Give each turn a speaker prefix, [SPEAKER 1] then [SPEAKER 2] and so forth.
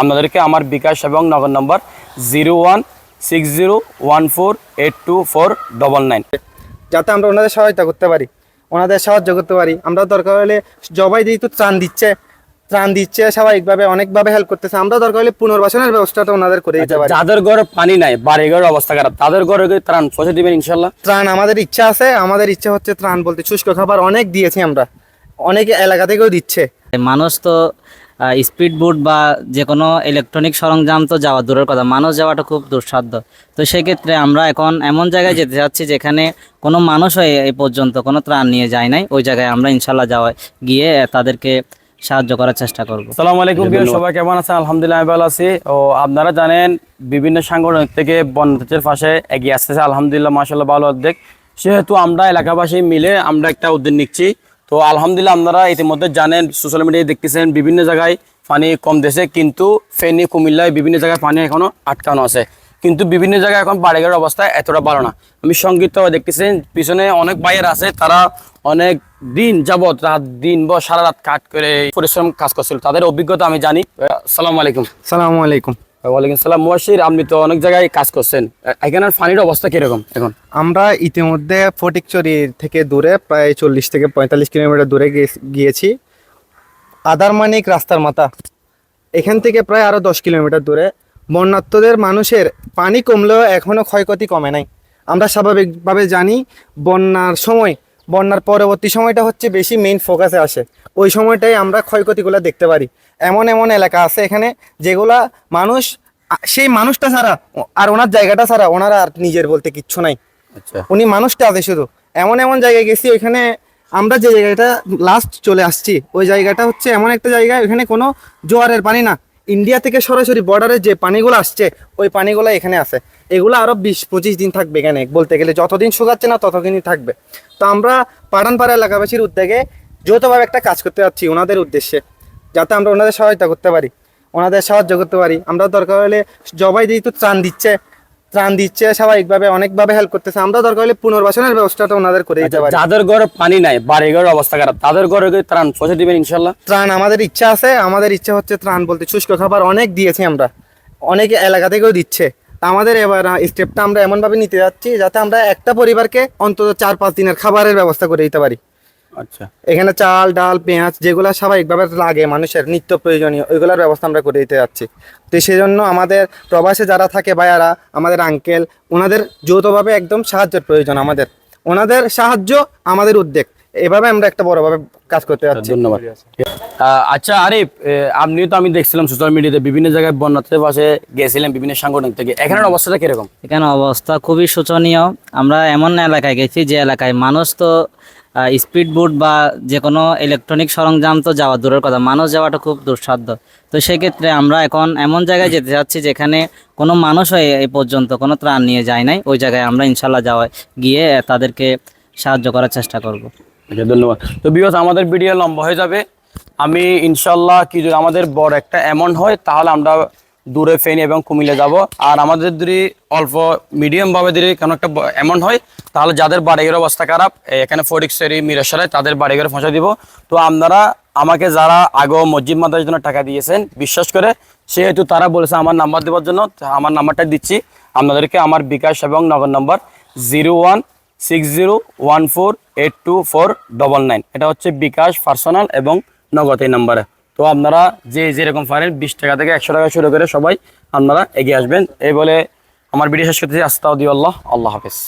[SPEAKER 1] আপনাদেরকে আমার বিকাশ এবং Nagad number zero one six zero one four eight two four double nine.
[SPEAKER 2] যাতে আমরা ওনাদের সহায়তা করতে পারি ওনাদের সাহায্য করতে পারি। আমরা দরকার হলে জবাই যেহেতু ত্রাণ দিচ্ছে ত্রাণ দিচ্ছে স্বাভাবিকভাবে অনেকভাবে হেল্প করতেছে। আমরা দরকার হলে পুনর্বাসনের ব্যবস্থাটা ওনাদের করে দিতে পারি।
[SPEAKER 1] যাদের ঘরে পানি নাই বাড়ি ঘরের অবস্থা খারাপ তাদের ঘরে ত্রাণ পৌঁছে দিবেন ইনশাল্লাহ
[SPEAKER 2] ত্রাণ আমাদের ইচ্ছা আছে আমাদের ইচ্ছা হচ্ছে ত্রাণ বলতে শুষ্ক খাবার অনেক দিয়েছি আমরা। অনেক এলাকা থেকেও দিচ্ছে।
[SPEAKER 3] মানুষ তো স্পিড বোট বা যে কোনো ইলেকট্রনিক সরঞ্জাম তো যাওয়া দূরের কথা। মানুষ যাওয়াটা খুব দুঃসাধ্য। তো সেক্ষেত্রে আমরা এখন এমন জায়গায় যেতে চাচ্ছি যেখানে কোনো মানুষও এ- এই পর্যন্ত কোনো ত্রাণ নিয়ে যায় নাই। ওই জায়গায় আমরা ইনশাল্লাহ যাওয়া গিয়ে তাদেরকে সাহায্য করার চেষ্টা করব।
[SPEAKER 1] সালাম আলাইকুম সবাই কেমন আছেন? আলহামদুলিল্লাহ আমি ভালো আছি। ও আপনারা জানেন বিভিন্ন সাংগঠনিক থেকে বন্যাতের পাশে এগিয়ে আসতেছে। আলহামদুলিল্লাহ মাসাল্লাহ ভালো উদ্যোগ সেহেতু আমরা এলাকাবাসী মিলে আমরা একটা উদ্যোগ নিচ্ছি। তো আলহামদুলিল্লাহ আপনারা ইতিমধ্যে জানেন সোশ্যাল মিডিয়ায় দেখতেছেন, বিভিন্ন জায়গায় পানি কম দেশে কিন্তু ফেনী, কুমিল্লায় বিভিন্ন জায়গায় পানি এখনও আটকানো আছে। কিন্তু বিভিন্ন জায়গায় এখন বাড়িঘরের অবস্থা এতটা ভালো না। আমি সংগীত দেখতেছেন, পিছনে অনেক বাইরে আছে, তারা অনেক দিন যাবৎ রাত, দিন বা সারা রাত কাট করে পরিশ্রম কাজ করছিল। তাদের অভিজ্ঞতা আমি জানি। আসসালামু আলাইকুম।
[SPEAKER 2] সালামু আলাইকুম।
[SPEAKER 1] ওয়ালাইকুম সালাম। মুয়াশির, আপনি তো অনেক জায়গায় কাজ করছেন। এখানের পানির অবস্থা কীরকম এখন?
[SPEAKER 2] আমরা ইতিমধ্যে ফটিকচুরি থেকে দূরে, প্রায় চল্লিশ থেকে পঁয়তাল্লিশ কিলোমিটার দূরে গিয়েছি। আদারমানিক রাস্তার মাথা। এখান থেকে প্রায় আরও দশ কিলোমিটার দূরে। বন্যাত্মদের মানুষের পানি কমলেও এখনও ক্ষয়ক্ষতি কমে নাই। আমরা স্বাভাবিকভাবে জানি, বন্যার সময় বন্যার পরবর্তী সময়টা হচ্ছে বেশি মেইন ফোকাসে আসে। ওই সময়টাই আমরা ক্ষয়ক্ষতিগুলো দেখতে পারি। এমন এমন এলাকা আছে এখানে যেগুলা মানুষ সেই মানুষটা ছাড়া আর ওনার জায়গাটা ছাড়া ওনারা আর নিজের বলতে কিচ্ছু নাই।
[SPEAKER 1] আচ্ছা।
[SPEAKER 2] উনি মানুষটা আছে শুধু। এমন এমন জায়গায় গেছি ওইখানে আমরা যে জায়গাটা লাস্ট চলে আসছি ওই জায়গাটা হচ্ছে এমন একটা জায়গা ওইখানে কোনো জোয়ারের পানি না। ইন্ডিয়া থেকে সরাসরি বর্ডারে যে পানিগুলো আসছে, ওই পানিগুলো এখানে আছে। এগুলো আরও বিশ, পঁচিশ দিন থাকবে এখানে, বলতে গেলে। যতদিন শুকাচ্ছে না, ততদিনই থাকবে। তো আমরা পাড়ানপাড়া এলাকাবাসীর উদ্যোগে যৌথভাবে একটা কাজ করতে যাচ্ছি ওনাদের উদ্দেশ্যে, যাতে আমরা ওনাদের সহায়তা করতে পারি। ওনাদের সাহায্য করতে পারি। আমরা দরকার হলে জবাই যেহেতু ত্রাণ দিচ্ছে ত্রাণ দিচ্ছে স্বাভাবিকভাবে অনেকভাবে হেল্প করতেছে। আমরা দরকার হলে পুনর্বাসনের ব্যবস্থাটা ওনাদের করে দিতে পারি
[SPEAKER 1] যাদের ঘরে পানি নাই বাড়ি ঘরের অবস্থা খারাপ তাদের ঘরে ত্রাণ পৌঁছে দিবেন ইনশাল্লাহ
[SPEAKER 2] ত্রাণ আমাদের ইচ্ছা আছে আমাদের ইচ্ছা হচ্ছে ত্রাণ বলতে শুষ্ক খাবার অনেক দিয়েছি আমরা। অনেক এলাকা থেকেও দিচ্ছে। আমাদের এবার স্টেপটা আমরা এমনভাবে নিতে যাচ্ছি যাতে আমরা একটা পরিবারকে অন্তত চার পাঁচ দিনের খাবারের ব্যবস্থা করে দিতে পারি।
[SPEAKER 1] আচ্ছা।
[SPEAKER 2] এখানে চাল ডাল পেঁয়াজ যেগুলো স্বাভাবিকভাবে লাগে মানুষের নিত্য প্রয়োজনীয় ওইগুলোর ব্যবস্থা আমরা করে দিতে যাচ্ছি। তো সেজন্য আমাদের প্রবাসে যারা থাকে ভাইয়ারা আমাদের আঙ্কেল ওনাদের যৌথভাবে একদম সাহায্যের প্রয়োজন আমাদের। ওনাদের সাহায্য আমাদের উদ্যোগ। এভাবে আমরা একটা বড়ভাবে কাজ করতে যাচ্ছি।
[SPEAKER 1] ধন্যবাদ। আচ্ছা আরিফ আপনিও তো আমি দেখছিলাম সোশ্যাল মিডিয়াতে বিভিন্ন জায়গায় বন্যাতে পাশে গেছিলেন বিভিন্ন সাংগঠনিক থেকে। এখানের অবস্থাটা কীরকম?
[SPEAKER 3] এখানে অবস্থা খুবই শোচনীয়। আমরা এমন এলাকায় গেছি যে এলাকায় মানুষ তো স্পিড বোট বা যে কোনো ইলেকট্রনিক সরঞ্জাম তো যাওয়া দূরের কথা। মানুষ যাওয়াটা খুব দুঃসাধ্য। তো সেক্ষেত্রে আমরা এখন এমন জায়গায় যেতে চাচ্ছি যেখানে কোনো মানুষও এ- এই পর্যন্ত কোনো ত্রাণ নিয়ে যায় নাই। ওই জায়গায় আমরা ইনশাল্লাহ যাওয়া গিয়ে তাদেরকে সাহায্য করার চেষ্টা করব।
[SPEAKER 1] আচ্ছা ধন্যবাদ। তো বিকজ আমাদের ভিডিও লম্বা হয়ে যাবে। আমি ইনশাল্লাহ কি যদি আমাদের বড় একটা অ্যামাউন্ট হয়, তাহলে আমরা দূরে ফেনি এবং কুমিল্লে যাব। আর আমাদের যদি অল্প মিডিয়াম ভাবে যদি কোনো একটা অ্যামাউন্ট হয়, তাহলে যাদের বাড়িঘরের অবস্থা খারাপ এখানে ফটিকসেরি মিরেশ্বরায় তাদের বাড়িঘরে পৌঁছে দিব। তো আপনারা আমাকে যারা আগো মসজিদ মাদার জন্য টাকা দিয়েছেন, বিশ্বাস করে, সেহেতু তারা বলেছে আমার নাম্বার দেওয়ার জন্য আমার নাম্বারটা দিচ্ছি। আপনাদেরকে আমার বিকাশ এবং Nagad number zero one six zero one four eight two four double nine এটা হচ্ছে বিকাশ পার্সোনাল এবং নগদ এই নাম্বারে তো আপনারা যে যেরকম পারেন বিশ টাকা থেকে একশো টাকা শুরু করে সবাই আপনারা এগিয়ে আসবেন। এই বলে আমার ভিডিও শেষ করতেছি। আস্তাউদ্দি আল্লাহ আল্লাহ হাফেজ।